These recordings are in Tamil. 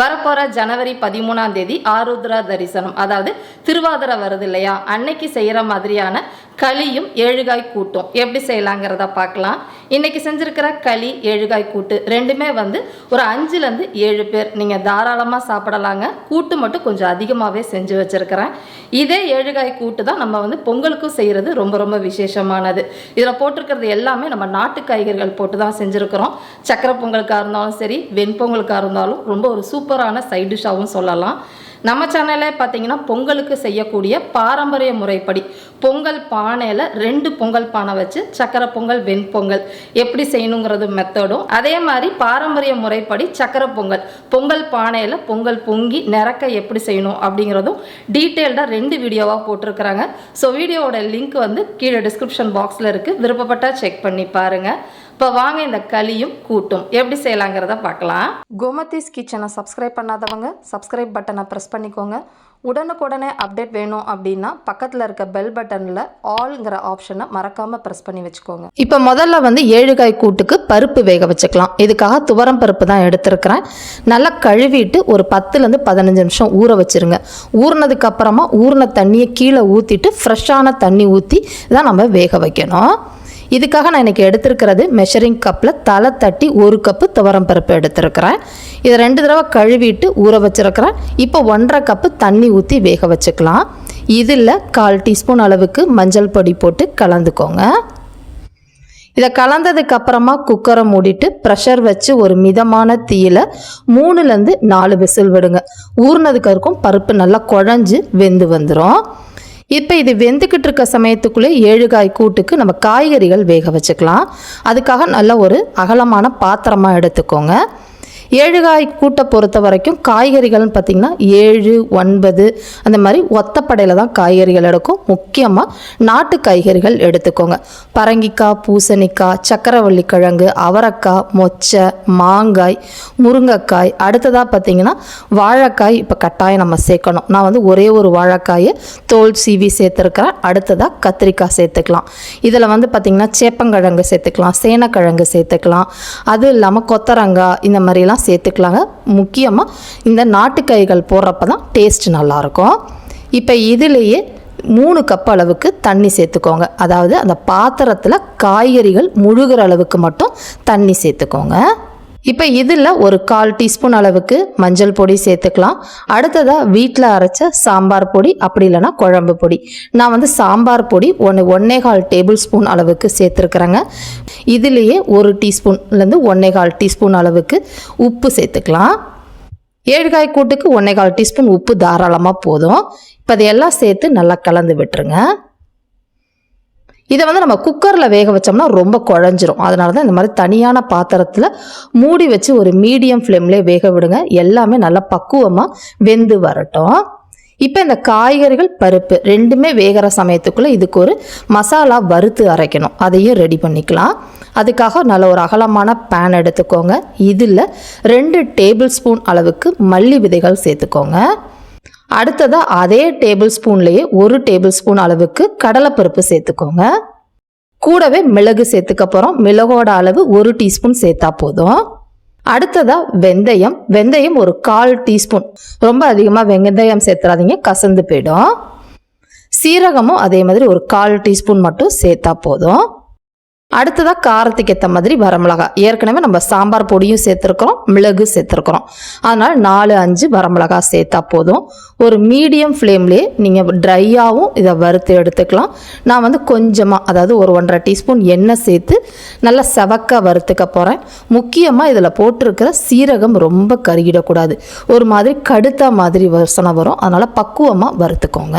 வரப்போகிற ஜனவரி பதிமூணாம் தேதி ஆருத்ரா தரிசனம். அதாவது திருவாதிரை வருது இல்லையா? அன்னைக்கு செய்கிற மாதிரியான களியும் ஏழுகாய் கூட்டும். எப்படி செய்யலாங்கிறத பார்க்கலாம். இன்னைக்கு செஞ்சுருக்கிற களி ஏழுகாய் கூட்டு ரெண்டுமே வந்து ஒரு அஞ்சுலேருந்து ஏழு பேர் நீங்கள் தாராளமாக சாப்பிடலாங்க. கூட்டு மட்டும் கொஞ்சம் அதிகமாகவே செஞ்சு வச்சுருக்கிறேன். இதே ஏழுகாய் கூட்டு தான் நம்ம வந்து பொங்கலுக்கும் செய்கிறது ரொம்ப ரொம்ப விசேஷமானது. இதில் போட்டிருக்கிறது எல்லாமே நம்ம நாட்டு காய்கறிகள் போட்டு தான் செஞ்சுருக்கிறோம். சக்கரை பொங்கலுக்காக இருந்தாலும் சரி வெண்பொங்கலுக்காக இருந்தாலும் ரொம்ப ஒரு சூப்பரான சைட் டிஷ்ஷாகவும் சொல்லலாம். நம்ம சேனலில் பார்த்தீங்கன்னா பொங்கலுக்கு செய்யக்கூடிய பாரம்பரிய முறைப்படி பொங்கல் பானையில் ரெண்டு பொங்கல் பானை வச்சு சக்கரை பொங்கல் வெண்பொங்கல் எப்படி செய்யணுங்கிறது மெத்தடும் அதே மாதிரி பாரம்பரிய முறைப்படி சக்கரை பொங்கல் பொங்கல் பானையில் பொங்கல் பொங்கி நிறக்க எப்படி செய்யணும் அப்படிங்கிறதும் டீட்டெயில்டாக ரெண்டு வீடியோவாக போட்டிருக்கிறாங்க. ஸோ வீடியோவோட லிங்க் வந்து கீழே டிஸ்கிரிப்ஷன் பாக்ஸில் இருக்குது விருப்பப்பட்டால் செக் பண்ணி பாருங்கள் இப்போ வாங்க இந்த களியும் கூட்டும். எப்படி செய்யலாங்கிறத பார்க்கலாம். கோமதிஸ் கிச்சனை சப்ஸ்கிரைப் பண்ணாதவங்க சப்ஸ்கிரைப் பட்டனை ப்ரெஸ் பண்ணிக்கோங்க. உடனுக்குடனே அப்டேட் வேணும் அப்படின்னா பக்கத்தில் இருக்க பெல் பட்டனில் ஆல்ங்கிற ஆப்ஷனை மறக்காமல் ப்ரெஸ் பண்ணி வச்சுக்கோங்க. இப்போ முதல்ல வந்து ஏழுகாய் கூட்டுக்கு பருப்பு வேக வச்சுக்கலாம். இதுக்காக துவரம் பருப்பு தான் எடுத்திருக்கிறேன். நல்லா கழுவிட்டு ஒரு பத்துலேருந்து பதினஞ்சு நிமிஷம் ஊற வச்சிருங்க. ஊறினதுக்கு அப்புறமா ஊறின தண்ணியை கீழே ஊற்றிட்டு ஃப்ரெஷ்ஷான தண்ணி ஊற்றி தான் நம்ம வேக வைக்கணும். இதுக்காக நான் இன்றைக்கி எடுத்திருக்கிறது மெஷரிங் கப்பில் தலை தட்டி ஒரு கப்பு துவரம் பருப்பு எடுத்திருக்கிறேன். இதை ரெண்டு தடவை கழுவிட்டு ஊற வச்சுருக்கிறேன். இப்போ ஒன்றரை கப்பு தண்ணி ஊற்றி வேக வச்சுக்கலாம். இதில் கால் டீஸ்பூன் அளவுக்கு மஞ்சள் பொடி போட்டு கலந்துக்கோங்க. இதை கலந்ததுக்கு அப்புறமா குக்கரை மூடிட்டு ப்ரெஷர் வச்சு ஒரு மிதமான தீயில் மூணுலேருந்து நாலு விசில் விடுங்க. ஊறினதுக்கு இருக்கும் பருப்பு நல்லா குழஞ்சி வெந்து வந்துடும் இப்போ இது வெந்துக்கிட்டு இருக்க சமயத்துக்குள்ளே ஏழுகாய் கூட்டுக்கு நம்ம காய்கறிகள் வேக வச்சுக்கலாம். அதுக்காக நல்ல ஒரு அகலமான பாத்திரமாக எடுத்துக்கோங்க. ஏழுகாய் கூட்டை பொறுத்த வரைக்கும் காய்கறிகள்னு பார்த்திங்கன்னா ஏழு ஒன்பது அந்த மாதிரி ஒத்தப்படையில் தான் காய்கறிகள் எடுக்கும். முக்கியமாக நாட்டு காய்கறிகள் எடுத்துக்கோங்க. பரங்கிக்காய் பூசணிக்காய் சக்கரவள்ளி கிழங்கு அவரைக்காய் மொச்சை மாங்காய் முருங்கைக்காய். அடுத்ததாக பார்த்திங்கன்னா வாழைக்காய் இப்போ கட்டாயம் நம்ம சேர்க்கணும். நான் வந்து ஒரே ஒரு வாழைக்காயை தோல் சீவி சேர்த்துருக்கிறேன். அடுத்ததாக கத்திரிக்காய் சேர்த்துக்கலாம். இதில் வந்து பார்த்திங்கன்னா சேப்பங்கிழங்கு சேர்த்துக்கலாம் சேனக்கிழங்கு சேர்த்துக்கலாம். அது இல்லாமல் கொத்தரங்காய் இந்த மாதிரிலாம் சேர்த்துக்கலாங்க. முக்கியமாக இந்த நாட்டுக்கைகள் போடுறப்ப தான் டேஸ்ட் நல்லாயிருக்கும். இப்போ இதுலேயே மூணு கப் அளவுக்கு தண்ணி சேர்த்துக்கோங்க. அதாவது அந்த பாத்திரத்தில் காய்கறிகள் முழுகிற அளவுக்கு மட்டும் தண்ணி சேர்த்துக்கோங்க. இப்போ இதில் ஒரு கால் டீஸ்பூன் அளவுக்கு மஞ்சள் பொடி சேர்த்துக்கலாம். அடுத்ததாக வீட்டில் அரைச்ச சாம்பார் பொடி அப்படி இல்லைன்னா குழம்பு பொடி. நான் வந்து சாம்பார் பொடி ஒன்று ஒன்னே கால் டேபிள் ஸ்பூன் அளவுக்கு சேர்த்துருக்குறேங்க. இதுலேயே ஒரு டீஸ்பூன்லேருந்து ஒன்னே கால் டீஸ்பூன் அளவுக்கு உப்பு சேர்த்துக்கலாம். ஏழுகாய் கூட்டுக்கு ஒன்னே கால் டீஸ்பூன் உப்பு தாராளமாக போதும். இப்போ அதையெல்லாம் சேர்த்து நல்லா கலந்து விட்டுருங்க. இதை வந்து நம்ம குக்கரில் வேக வச்சோம்னா ரொம்ப குழஞ்சிரும். அதனால தான் இந்த மாதிரி தனியான பாத்திரத்தில் மூடி வச்சு ஒரு மீடியம் ஃப்ளேம்லேயே வேக விடுங்க. எல்லாமே நல்லா பக்குவமாக வெந்து வரட்டும். இப்போ இந்த காய்கறிகள் பருப்பு ரெண்டுமே வேகிற சமயத்துக்குள்ளே இதுக்கு ஒரு மசாலா வறுத்து அரைக்கணும். அதையும் ரெடி பண்ணிக்கலாம். அதுக்காக நல்ல ஒரு அகலமான பேன் எடுத்துக்கோங்க. இதில் ரெண்டு டேபிள் ஸ்பூன் அளவுக்கு மல்லி விதைகள் சேர்த்துக்கோங்க. அடுத்ததாக அதே டேபிள் ஸ்பூன்லேயே ஒரு டேபிள் ஸ்பூன் அளவுக்கு கடலைப்பருப்பு சேர்த்துக்கோங்க. கூடவே மிளகு சேர்த்துக்க போகிறோம் மிளகோட அளவு ஒரு டீஸ்பூன் சேர்த்தா போதும். அடுத்ததாக வெந்தயம். வெந்தயம் ஒரு கால் டீஸ்பூன். ரொம்ப அதிகமாக வெந்தயம் சேர்த்துறாதீங்க. கசந்து போயிடும். சீரகமும் அதே மாதிரி ஒரு கால் டீஸ்பூன் மட்டும் சேர்த்தா போதும். அடுத்ததாக காரத்துக்கு ஏற்ற மாதிரி வரமிளகாய் ஏற்கனவே நம்ம சாம்பார் பொடியும் சேர்த்துருக்குறோம் மிளகு சேர்த்துருக்குறோம். அதனால் நாலு அஞ்சு வரமிளகாய் சேர்த்தா போதும். ஒரு மீடியம் ஃப்ளேம்லேயே நீங்கள் ட்ரையாகவும் இதை வறுத்து எடுத்துக்கலாம். நான் வந்து கொஞ்சமாக அதாவது ஒரு ஒன்றரை டீஸ்பூன் எண்ணெய் சேர்த்து நல்லா செவக்க வறுத்துக்க போகிறேன் முக்கியமாக இதில் போட்டிருக்கிற சீரகம் ரொம்ப கருகிடக்கூடாது. ஒரு மாதிரி கடுத்த மாதிரி வசனம் வரும். அதனால் பக்குவமாக வறுத்துக்கோங்க.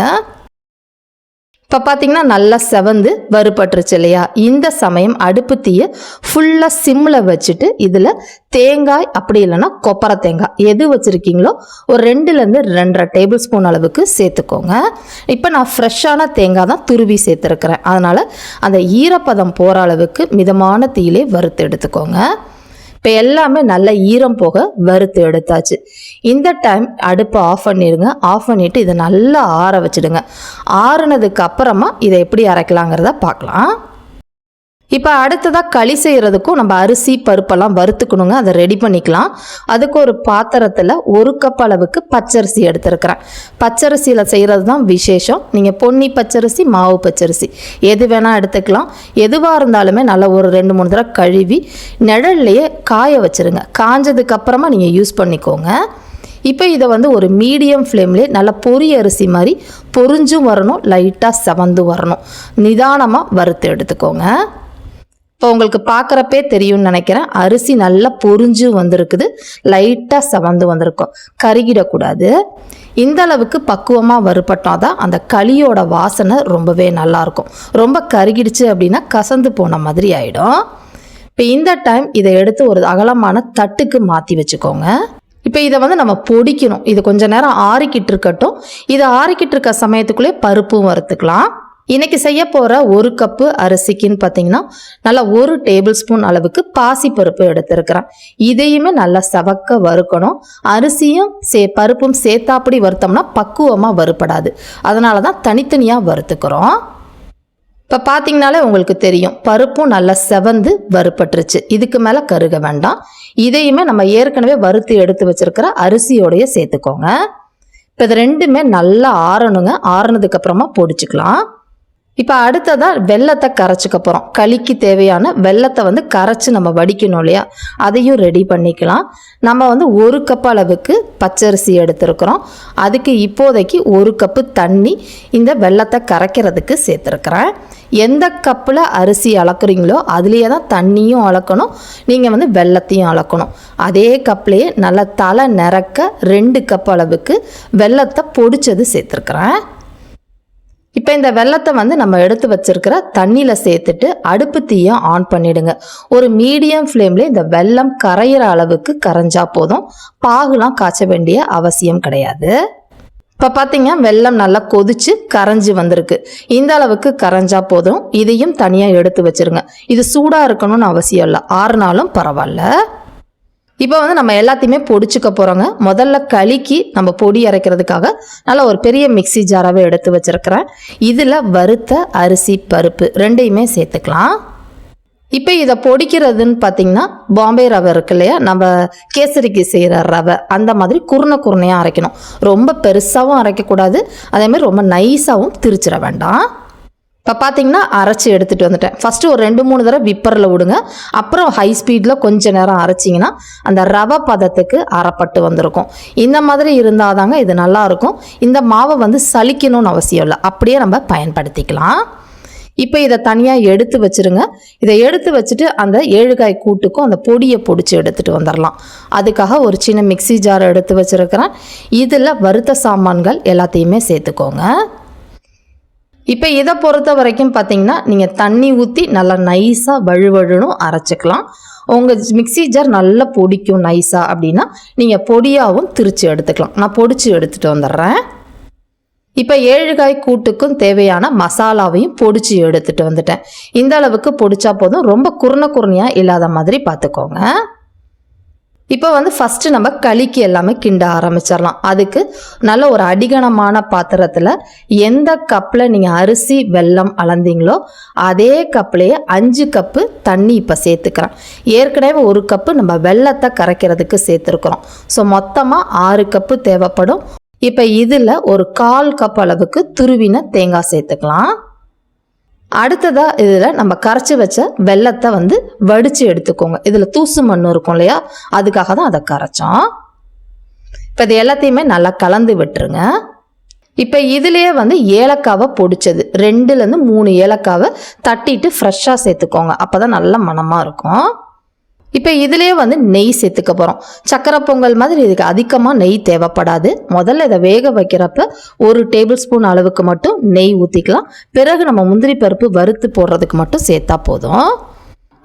இப்போ பார்த்தீங்கன்னா நல்லா செவந்து வறுபட்டுருச்சு இல்லையா? இந்த சமயம் அடுப்பு தீயை ஃபுல்லாக சிம்மில் வச்சுட்டு இதில் தேங்காய் அப்படி இல்லைன்னா கொப்பரை தேங்காய். எது வச்சுருக்கீங்களோ ஒரு ரெண்டுலேருந்து ரெண்டரை டேபிள் ஸ்பூன் அளவுக்கு சேர்த்துக்கோங்க. இப்போ நான் ஃப்ரெஷ்ஷான தேங்காய் தான் துருவி சேர்த்துருக்குறேன். அதனால் அந்த ஈரப்பதம் போகிற அளவுக்கு மிதமான தீயிலே வறுத்து எடுத்துக்கோங்க. இப்போ எல்லாமே நல்ல ஈரம் போக வறுத்து எடுத்தாச்சு. இந்த டைம் அடுப்பை ஆஃப் பண்ணிடுங்க. ஆஃப் பண்ணிவிட்டு இதை நல்லா ஆற வச்சுடுங்க. ஆறுனதுக்கு அப்புறமா இதை எப்படி அரைக்கலாங்கிறத பார்க்கலாம். இப்போ அடுத்ததாக களி செய்கிறதுக்கும் நம்ம அரிசி பருப்பெல்லாம் வறுத்துக்கணுங்க. அதை ரெடி பண்ணிக்கலாம். அதுக்கு ஒரு பாத்திரத்தில் ஒரு கப் அளவுக்கு பச்சரிசி எடுத்துருக்கிறேன். பச்சரிசியில் செய்கிறது தான் விசேஷம். நீங்கள் பொன்னி பச்சரிசி மாவு பச்சரிசி. எது வேணால் எடுத்துக்கலாம். எதுவாக இருந்தாலுமே நல்லா ஒரு ரெண்டு மூணு தடவை கழுவி நிழல்லையே காய வச்சுருங்க. காஞ்சதுக்கப்புறமா நீங்கள் யூஸ் பண்ணிக்கோங்க. இப்போ இதை வந்து ஒரு மீடியம் ஃப்ளேம்லே நல்லா பொறி அரிசி மாதிரி பொரிஞ்சும் வரணும் லைட்டாக செவந்து வரணும். நிதானமாக வறுத்து எடுத்துக்கோங்க. இப்போ உங்களுக்கு பார்க்குறப்பே தெரியும்னு நினைக்கிறேன். அரிசி நல்லா பொறிஞ்சு வந்திருக்குது. லைட்டாக சவந்து வந்திருக்கும். கருகிடக்கூடாது. இந்த அளவுக்கு பக்குவமாக வறுபட்டால் தான் அந்த களியோட வாசனை ரொம்பவே நல்லாயிருக்கும். ரொம்ப கருகிடுச்சு அப்படின்னா கசந்து போன மாதிரி ஆகிடும் இப்போ இந்த டைம் இதை எடுத்து ஒரு அகலமான தட்டுக்கு மாற்றி வச்சுக்கோங்க. இப்போ இதை வந்து நம்ம பொடிக்கணும். இது கொஞ்சம் நேரம் ஆறிக்கிட்டு இருக்கட்டும். இது ஆறிக்கிட்டு இருக்க சமயத்துக்குள்ளே பருப்பும் வறுத்துக்கலாம். இன்றைக்கி செய்ய போகிற ஒரு கப்பு அரிசிக்குன்னு பார்த்தீங்கன்னா நல்லா ஒரு டேபிள் ஸ்பூன் அளவுக்கு பாசிப்பருப்பு எடுத்துருக்கிறேன். இதையுமே நல்லா சவக்க வறுக்கணும். அரிசியும் சே பருப்பும் சேர்த்தாப்படி வறுத்தோம்னா பக்குவமாக வறுப்படாது அதனால தான் தனித்தனியாக வறுத்துக்கிறோம். இப்போ பார்த்தீங்கனாலே உங்களுக்கு தெரியும் பருப்பும் நல்லா செவந்து வறுப்பட்டுருச்சு இதுக்கு மேலே கருக வேண்டாம். இதையுமே நம்ம ஏற்கனவே வறுத்து எடுத்து வச்சிருக்கிற அரிசியோடைய சேர்த்துக்கோங்க. இப்போ இது ரெண்டுமே நல்லா ஆறணுங்க. ஆறுனதுக்கப்புறமா பொடிச்சுக்கலாம். இப்போ அடுத்ததாக வெள்ளத்தை கரைச்சிக்க போகிறோம் களிக்கு தேவையான வெள்ளத்தை வந்து கரைச்சி நம்ம வடிக்கணும் இல்லையா? அதையும் ரெடி பண்ணிக்கலாம். நம்ம வந்து ஒரு கப் அளவுக்கு பச்சரிசி எடுத்துருக்குறோம். அதுக்கு இப்போதைக்கு ஒரு கப்பு தண்ணி இந்த வெள்ளத்தை கரைக்கிறதுக்கு சேர்த்துருக்குறேன். எந்த கப்பில் அரிசி அளக்குறீங்களோ அதுலேயே தான் தண்ணியும் அளக்கணும். நீங்கள் வந்து வெள்ளத்தையும் அளக்கணும். அதே கப்லேயே நல்லா தலை நிறக்க ரெண்டு கப் அளவுக்கு வெள்ளத்தை பொடிச்சது சேர்த்துருக்குறேன். இப்போ இந்த வெள்ளத்தை வந்து நம்ம எடுத்து வச்சிருக்கிற தண்ணியில் சேர்த்துட்டு அடுப்பு தீயை ஆன் பண்ணிடுங்க. ஒரு மீடியம் ஃப்ளேம்ல இந்த வெள்ளம் கரையிற அளவுக்கு கரைஞ்சா போதும். பாகுலாம் காய்ச்ச வேண்டிய அவசியம் கிடையாது. இப்போ பார்த்தீங்க வெள்ளம் நல்லா கொதிச்சு கரைஞ்சி வந்திருக்கு. இந்த அளவுக்கு கரைஞ்சா போதும். இதையும் தனியாக எடுத்து வச்சிருங்க. இது சூடாக இருக்கணும்னு அவசியம் இல்லை. ஆறுனாலும் பரவாயில்ல. இப்போ வந்து நம்ம எல்லாத்தையுமே பொடிச்சுக்க போகிறோங்க முதல்ல களிக்கு நம்ம பொடி அரைக்கிறதுக்காக நல்லா ஒரு பெரிய மிக்ஸி ஜாராகவே எடுத்து வச்சுருக்கிறேன். இதில் வறுத்த அரிசி பருப்பு ரெண்டையுமே சேர்த்துக்கலாம். இப்போ இதை பொடிக்கிறதுன்னு பார்த்தீங்கன்னா பாம்பே ரவை இருக்கு இல்லையா? நம்ம கேசரிக்கு செய்கிற ரவை. அந்த மாதிரி குருணை குருணையாக அரைக்கணும். ரொம்ப பெருசாகவும் அரைக்கக்கூடாது. அதேமாதிரி ரொம்ப நைஸாகவும் திரிச்சிட வேண்டாம். இப்போ பார்த்தீங்கன்னா அரைச்சி எடுத்துகிட்டு வந்துட்டேன். ஃபஸ்ட்டு ஒரு ரெண்டு மூணு தடவை விப்பரில் விடுங்க. அப்புறம் ஹை ஸ்பீடில் கொஞ்ச நேரம் அரைச்சிங்கன்னா அந்த ரவை பதத்துக்கு அரைப்பட்டு வந்திருக்கும். இந்த மாதிரி இருந்தால் தாங்க இது நல்லாயிருக்கும். இந்த மாவை வந்து சலிக்கணும்னு அவசியம் இல்லை. அப்படியே நம்ம பயன்படுத்திக்கலாம். இப்போ இதை தனியாக எடுத்து வச்சிருங்க. இதை எடுத்து வச்சுட்டு அந்த ஏழுகாய் கூட்டுக்கும் அந்த பொடியை பொடிச்சு எடுத்துகிட்டு வந்துடலாம். அதுக்காக ஒரு சின்ன மிக்ஸி ஜார் எடுத்து வச்சுருக்கிறேன். இதில் வறுத்த சாமான்கள் எல்லாத்தையுமே சேர்த்துக்கோங்க. இப்போ இதை பொறுத்த வரைக்கும் பார்த்தீங்கன்னா நீங்கள் தண்ணி ஊற்றி நல்லா நைஸாக வழுவழுனும் அரைச்சிக்கலாம். உங்கள் மிக்ஸி ஜார் நல்லா பொடிக்கும் நைஸாக அப்படின்னா நீங்கள் பொடியாகவும் திரிச்சு எடுத்துக்கலாம். நான் பொடிச்சு எடுத்துகிட்டு வந்துடுறேன். இப்போ ஏழுகாய் கூட்டுக்கும் தேவையான மசாலாவையும் பொடிச்சு எடுத்துகிட்டு வந்துட்டேன். இந்த அளவுக்கு பொடிச்சா போதும். ரொம்ப குறுன குறுனியாக இல்லாத மாதிரி பார்த்துக்கோங்க இப்போ வந்து ஃபஸ்ட்டு நம்ம களிக்கு எல்லாமே கிண்ட ஆரம்பிச்சிடலாம். அதுக்கு நல்ல ஒரு அடிகனமான பாத்திரத்தில் எந்த கப்பில் நீங்கள் அரிசி வெல்லம் அளந்தீங்களோ அதே கப்லேயே அஞ்சு கப்பு தண்ணி இப்போ சேர்த்துக்கிறேன். ஏற்கனவே ஒரு கப்பு நம்ம வெல்லத்தை கரைக்கிறதுக்கு சேர்த்துருக்குறோம். ஸோ மொத்தமாக ஆறு கப்பு தேவைப்படும். இப்போ இதில் ஒரு கால் கப் அளவுக்கு துருவின தேங்காய் சேர்த்துக்கலாம். அடுத்ததாக இதில் நம்ம கரைச்சி வச்ச வெள்ளத்தை வந்து வடித்து எடுத்துக்கோங்க. இதில் தூசு மண் இருக்கும் இல்லையா? அதுக்காக தான் அதை கரைச்சோம். இப்போ இது எல்லாத்தையுமே நல்லா கலந்து விட்டுருங்க. இப்போ இதுலேயே வந்து ஏலக்காவை பொடிச்சது. ரெண்டுலேருந்து மூணு ஏலக்காவை தட்டிட்டு ஃப்ரெஷ்ஷாக சேர்த்துக்கோங்க. அப்போ தான் நல்ல மணமாக இருக்கும். இப்போ இதுலேயே வந்து நெய் சேர்த்துக்க போகிறோம் சக்கரை பொங்கல் மாதிரி இதுக்கு அதிகமாக நெய் தேவைப்படாது. முதல்ல இதை வேக வைக்கிறப்ப ஒரு டேபிள் ஸ்பூன் அளவுக்கு மட்டும் நெய் ஊற்றிக்கலாம் பிறகு நம்ம முந்திரி பருப்பு வறுத்து போடுறதுக்கு மட்டும் சேர்த்தா போதும்.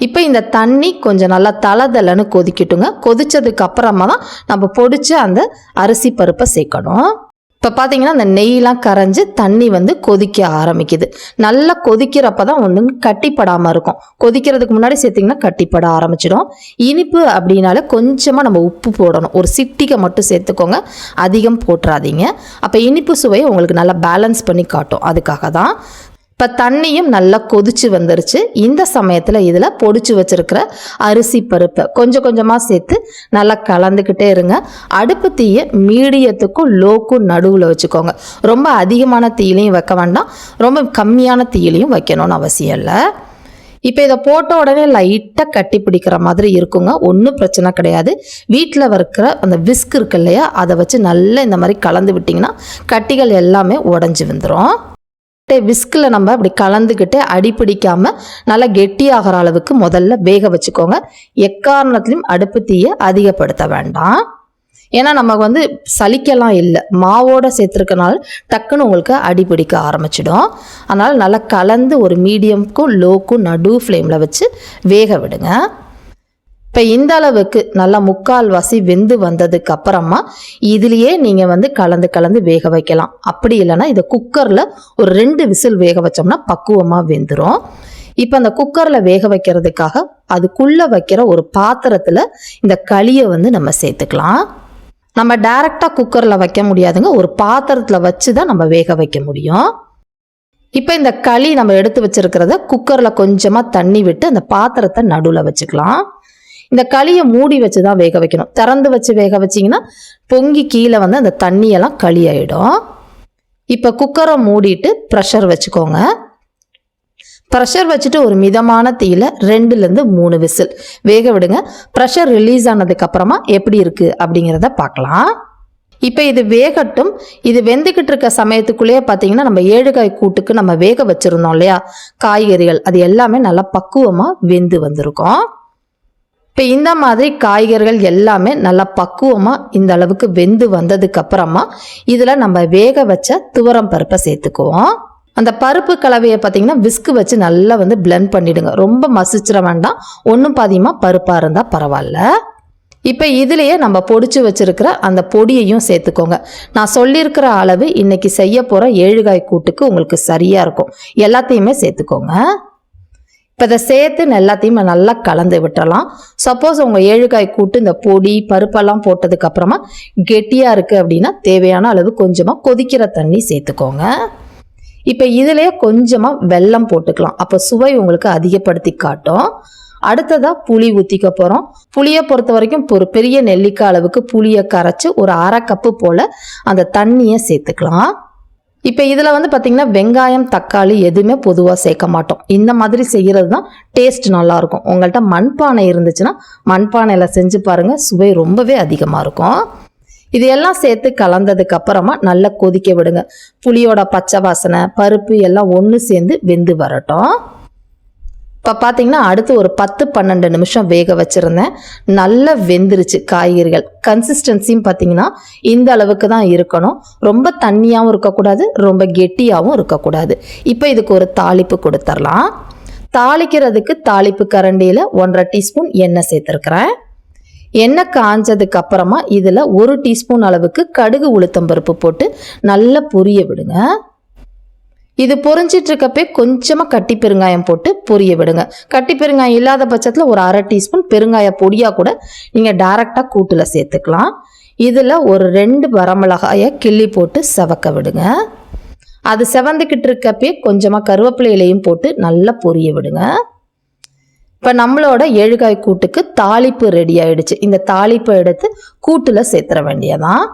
இப்போ இந்த தண்ணி கொஞ்சம் நல்லா தளதளன்னு கொதிக்கட்டுங்க. கொதிச்சதுக்கு அப்புறமா தான் நம்ம பொடிச்சு அந்த அரிசி பருப்பை சேர்க்கணும். இப்போ பார்த்தீங்கன்னா அந்த நெய்லாம் கரைஞ்சி தண்ணி வந்து கொதிக்க ஆரம்பிக்குது. நல்லா கொதிக்கிறப்ப தான் வந்து கட்டிப்படாமல் இருக்கும். கொதிக்கிறதுக்கு முன்னாடி சேர்த்திங்கன்னா கட்டிப்பட ஆரம்பிச்சிடும். இனிப்பு அப்படின்னால கொஞ்சமாக நம்ம உப்பு போடணும். ஒரு சிட்டிகை மட்டும் சேர்த்துக்கோங்க. அதிகம் போட்டுறாதீங்க. அப்போ இனிப்பு சுவையை உங்களுக்கு நல்லா பேலன்ஸ் பண்ணி காட்டும். அதுக்காக தான் இப்போ தண்ணியும் நல்லா கொதிச்சு வந்துருச்சு. இந்த சமயத்தில் இதில் பொடிச்சு வச்சுருக்கிற அரிசி பருப்பை கொஞ்சம் கொஞ்சமாக சேர்த்து நல்லா கலந்துக்கிட்டே இருங்க. அடுப்பு தீயை மீடியத்துக்கும் லோக்கும் நடுவில் வச்சுக்கோங்க. ரொம்ப அதிகமான தீயிலையும் வைக்க வேண்டாம். ரொம்ப கம்மியான தீயிலையும் வைக்கணும்னு அவசியம் இல்லை. இப்போ இதை போட்ட உடனே லைட்டாக கட்டி பிடிக்கிற மாதிரி இருக்குங்க. ஒன்றும் பிரச்சனை கிடையாது. வீட்டில் இருக்கிற அந்த விஸ்க் இருக்கு இல்லையா அதை வச்சு நல்லா இந்த மாதிரி கலந்து விட்டிங்கன்னா கட்டிகள் எல்லாமே உடஞ்சி வந்துடும் விஸ்கில் நம்ம அப்படி கலந்துக்கிட்டு அடி பிடிக்காம நல்லா கெட்டியாகிற அளவுக்கு முதல்ல வேக வச்சுக்கோங்க. எக்காரணத்துலையும் அடுப்பு தீயை அதிகப்படுத்த வேண்டாம். ஏன்னா நமக்கு வந்து சலிக்கலாம் இல்லை. மாவோட சேர்த்துருக்கனால டக்குன்னு உங்களுக்கு அடி பிடிக்க ஆரம்பிச்சிடும். அதனால் நல்லா கலந்து ஒரு மீடியம்க்கும் லோக்கும் நடு ஃப்ளேமில் வச்சு வேக விடுங்க. இப்போ இந்த அளவுக்கு நல்லா முக்கால்வாசி வெந்து வந்ததுக்கு அப்புறமா இதுலேயே நீங்கள் வந்து கலந்து கலந்து வேக வைக்கலாம். அப்படி இல்லைன்னா இதை குக்கரில் ஒரு ரெண்டு விசில் வேக வச்சோம்னா பக்குவமாக வெந்துடும் இப்போ அந்த குக்கரில் வேக வைக்கிறதுக்காக அதுக்குள்ளே வைக்கிற ஒரு பாத்திரத்தில் இந்த களியை வந்து நம்ம சேர்த்துக்கலாம். நம்ம டைரெக்டாக குக்கரில் வைக்க முடியாதுங்க ஒரு பாத்திரத்தில் வச்சு தான் நம்ம வேக வைக்க முடியும். இப்போ இந்த களி நம்ம எடுத்து வச்சிருக்கிறத குக்கரில் கொஞ்சமாக தண்ணி விட்டு அந்த பாத்திரத்தை நடுவில் வச்சுக்கலாம். இந்த களியை மூடி வச்சு தான் வேக வைக்கணும். திறந்து வச்சு வேக வச்சிங்கன்னா பொங்கி கீழே வந்து அந்த தண்ணியெல்லாம் களி ஆகிடும் இப்போ குக்கரை மூடிட்டு ப்ரெஷர் வச்சுக்கோங்க. ப்ரெஷர் வச்சுட்டு ஒரு மிதமான தீயில ரெண்டுலேருந்து மூணு விசில். வேக விடுங்க. ப்ரெஷர் ரிலீஸ் ஆனதுக்கப்புறமா எப்படி இருக்குது அப்படிங்கிறத பார்க்கலாம். இப்போ இது வேகட்டும். இது வெந்துக்கிட்டு இருக்க சமயத்துக்குள்ளேயே பார்த்தீங்கன்னா நம்ம ஏழுகாய் கூட்டுக்கு நம்ம வேக வச்சுருந்தோம் இல்லையா? காய்கறிகள். அது எல்லாமே நல்லா பக்குவமாக வெந்து வந்திருக்கும். இப்போ இந்த மாதிரி காய்கறிகள் எல்லாமே நல்லா பக்குவமாக இந்த அளவுக்கு வெந்து வந்ததுக்கப்புறமா இதில் நம்ம வேக வச்ச துவரம் பருப்பை சேர்த்துக்குவோம். அந்த பருப்பு கலவையை பார்த்தீங்கன்னா விஸ்கு வச்சு நல்லா வந்து பிளெண்ட் பண்ணிவிடுங்க ரொம்ப மசிச்சிட வேண்டாம். ஒன்றும் பாதியமாக பருப்பாக இருந்தால் பரவாயில்ல. இப்போ இதுலேயே நம்ம பொடிச்சு வச்சுருக்கிற அந்த பொடியையும் சேர்த்துக்கோங்க. நான் சொல்லியிருக்கிற அளவு இன்றைக்கி செய்ய போகிற ஏழுகாய் கூட்டுக்கு உங்களுக்கு சரியாக இருக்கும். எல்லாத்தையுமே சேர்த்துக்கோங்க. இப்போ இதை சேர்த்து எல்லாத்தையும் நல்லா கலந்து விட்டுறலாம். சப்போஸ் உங்கள் ஏழுகாய் கூட்டு இந்த பொடி பருப்பெல்லாம் போட்டதுக்கு அப்புறமா கெட்டியாக இருக்குது அப்படின்னா தேவையான அளவு கொஞ்சமாக கொதிக்கிற தண்ணி சேர்த்துக்கோங்க. இப்போ இதிலே கொஞ்சமாக வெல்லம் போட்டுக்கலாம். அப்போ சுவை உங்களுக்கு அதிகப்படுத்தி காட்டும். அடுத்ததாக புளி ஊற்றிக்க போகிறோம் புளியை பொறுத்த வரைக்கும் ஒரு பெரிய நெல்லிக்காய் அளவுக்கு புளியை கரைச்சி ஒரு அரை கப்பு போல் அந்த தண்ணியை சேர்த்துக்கலாம். இப்போ இதில் வந்து பார்த்திங்கன்னா வெங்காயம் தக்காளி எதுவுமே பொதுவாக சேர்க்க மாட்டோம். இந்த மாதிரி செய்கிறது தான் டேஸ்ட் நல்லாயிருக்கும். உங்கள்கிட்ட மண்பானை இருந்துச்சுன்னா மண்பானையில் செஞ்சு பாருங்கள் சுவை ரொம்பவே அதிகமாக இருக்கும். இது எல்லாம் சேர்த்து கலந்ததுக்கு அப்புறமா நல்லா கொதிக்க விடுங்க. புளியோட பச்சை வாசனை பருப்பு எல்லாம் ஒன்று சேர்ந்து வெந்து வரட்டும். இப்போ பார்த்தீங்கன்னா அடுத்து ஒரு பத்து பன்னெண்டு நிமிஷம் வேக வச்சுருந்தேன். நல்லா வெந்துருச்சு காய்கறிகள். கன்சிஸ்டன்சியும் பார்த்தீங்கன்னா இந்த அளவுக்கு தான் இருக்கணும். ரொம்ப தண்ணியாகவும் இருக்கக்கூடாது ரொம்ப கெட்டியாகவும் இருக்கக்கூடாது. இப்போ இதுக்கு ஒரு தாளிப்பு கொடுத்துர்லாம். தாளிக்கிறதுக்கு தாளிப்பு கரண்டியில் ஒன்றரை டீஸ்பூன் எண்ணெய் சேர்த்துருக்குறேன். எண்ணெய் காஞ்சதுக்கு அப்புறமா இதில் ஒரு டீஸ்பூன் அளவுக்கு கடுகு உளுத்தம்பருப்பு போட்டு நல்லா பொரிய விடுங்க. இது பொரிஞ்சிட்டு இருக்கப்பே கொஞ்சமாக கட்டி பெருங்காயம் போட்டு பொரிய விடுங்க. கட்டி பெருங்காயம் இல்லாத பட்சத்தில் ஒரு அரை டீஸ்பூன் பெருங்காய பொடியாக கூட நீங்கள் டைரெக்டாக கூட்டில் சேர்த்துக்கலாம். இதில் ஒரு ரெண்டு வரமிளகாயை கிள்ளி போட்டு செவக்க விடுங்க. அது செவந்துக்கிட்டு இருக்கப்பே கொஞ்சமாக கருவேப்பிலை இலையும் போட்டு நல்லா பொரிய விடுங்க. இப்போ நம்மளோட ஏழுகாய் கூட்டுக்கு தாளிப்பு ரெடி ஆயிடுச்சு. இந்த தாளிப்பை எடுத்து கூட்டில் சேர்த்துற வேண்டியதான்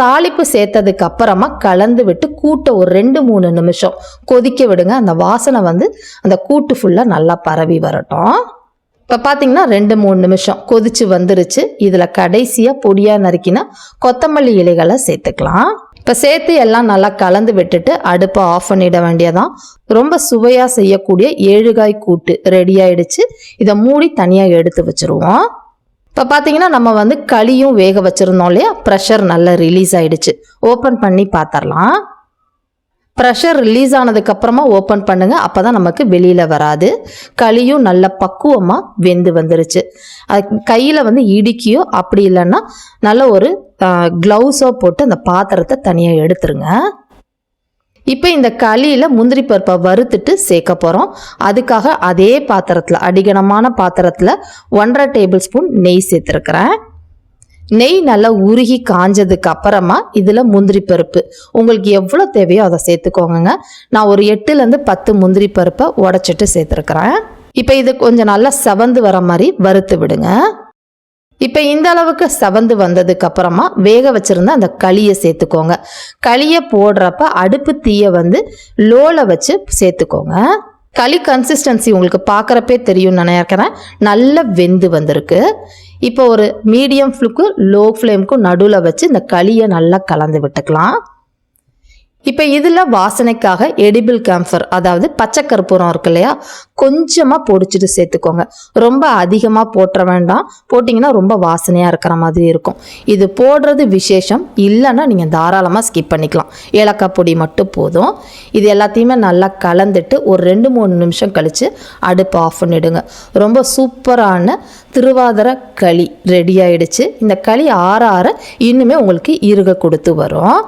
தாளிப்பு சேர்த்ததுக்கு அப்புறமா கலந்து விட்டு கூட்டை ஒரு ரெண்டு மூணு நிமிஷம் கொதிக்க விடுங்க. அந்த வாசனை வந்து அந்த கூட்டு ஃபுல்லாக நல்லா பரவி வரட்டும். இப்போ பார்த்தீங்கன்னா ரெண்டு மூணு நிமிஷம் கொதிச்சு வந்துருச்சு. இதில் கடைசியாக பொடியாக நறுக்கினா கொத்தமல்லி இலைகளை சேர்த்துக்கலாம். இப்போ சேர்த்து எல்லாம் நல்லா கலந்து விட்டுட்டு அடுப்பை ஆஃப் பண்ணிட வேண்டியதான் ரொம்ப சுவையாக செய்யக்கூடிய ஏழுகாய் கூட்டு ரெடி ஆயிடுச்சு. இதை மூடி தனியாக எடுத்து வச்சுருவோம். இப்போ பார்த்தீங்கன்னா நம்ம வந்து களியும் வேக வச்சுருந்தோம் இல்லையா? ப்ரெஷர் நல்லா ரிலீஸ் ஆகிடுச்சு ஓப்பன் பண்ணி பார்த்துடலாம் ப்ரெஷர் ரிலீஸ் ஆனதுக்கப்புறமா ஓப்பன் பண்ணுங்கள் அப்போ தான் நமக்கு வெளியில் வராது. களியும் நல்ல பக்குவமாக வெந்து வந்துருச்சு. அது கையில் வந்து இடுக்கியோ அப்படி இல்லைன்னா நல்ல ஒரு க்ளவுஸோ போட்டு அந்த பாத்திரத்தை தனியாக எடுத்துருங்க. இப்போ இந்த களியில் முந்திரி பருப்பை வறுத்துட்டு சேர்க்க போகிறோம் அதுக்காக அதே பாத்திரத்தில் அடிகனமான பாத்திரத்தில் ஒன்றரை டேபிள் ஸ்பூன் நெய் சேர்த்துருக்குறேன். நெய் நல்லா உருகி காஞ்சதுக்கு அப்புறமா இதில் முந்திரி பருப்பு. உங்களுக்கு எவ்வளோ தேவையோ அதை சேர்த்துக்கோங்க நான் ஒரு எட்டுலேருந்து பத்து முந்திரி பருப்பை உடச்சிட்டு சேர்த்துருக்குறேன். இப்போ இது கொஞ்சம் நல்லா செவந்து வர மாதிரி வறுத்து விடுங்க. இப்போ இந்த அளவுக்கு சவந்து வந்ததுக்கு அப்புறமா வேக வச்சிருந்த அந்த களியை சேர்த்துக்கோங்க. களியை போடுறப்ப அடுப்பு தீயை வந்து லோவில் வச்சு சேர்த்துக்கோங்க. களி கன்சிஸ்டன்சி உங்களுக்கு பார்க்குறப்பே தெரியும்னு நினைக்கிறேன். நல்லா வெந்து வந்திருக்கு. இப்போ ஒரு மீடியம் ஃப்ளுக்கும் லோ ஃப்ளேமுக்கும் நடுவில் வச்சு இந்த களியை நல்லா கலந்து விட்டுக்கலாம். இப்போ இதில் வாசனைக்காக எடிபிள் கேம்ஃபர் அதாவது பச்சை கற்பூரம் இருக்கு இல்லையா கொஞ்சமாக பொடிச்சிட்டு சேர்த்துக்கோங்க. ரொம்ப அதிகமாக போட்டுற வேண்டாம். போட்டிங்கன்னா ரொம்ப வாசனையாக இருக்கிற மாதிரி இருக்கும். இது போடுறது விசேஷம். இல்லைன்னா நீங்கள் தாராளமாக ஸ்கிப் பண்ணிக்கலாம். ஏலக்காய் பொடி மட்டும் போதும். இது எல்லாத்தையுமே நல்லா கலந்துட்டு ஒரு ரெண்டு மூணு நிமிஷம் கழித்து அடுப்பு ஆஃப் பண்ணிவிடுங்க ரொம்ப சூப்பரான திருவாதிர களி ரெடி ஆயிடுச்சு. இந்த களி ஆற ஆற இன்னுமே உங்களுக்கு இருக கொடுத்து வரும்.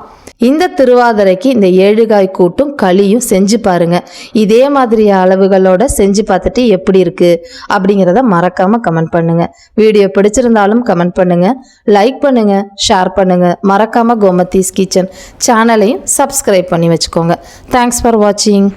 இந்த திருவாதிரைக்கு இந்த ஏழுகாய் கூட்டும் களியும் செஞ்சு பாருங்க. இதே மாதிரி அளவுகளோட செஞ்சு பார்த்துட்டு எப்படி இருக்கு அப்படிங்கிறத மறக்காம கமெண்ட் பண்ணுங்க. வீடியோ பிடிச்சிருந்தாலும் கமெண்ட் பண்ணுங்க. லைக் பண்ணுங்க ஷேர் பண்ணுங்க. மறக்காம கோமதீஸ் கிச்சன் சேனலையும் சப்ஸ்கிரைப் பண்ணி வச்சுக்கோங்க. தேங்க்ஸ் ஃபார் வாட்சிங்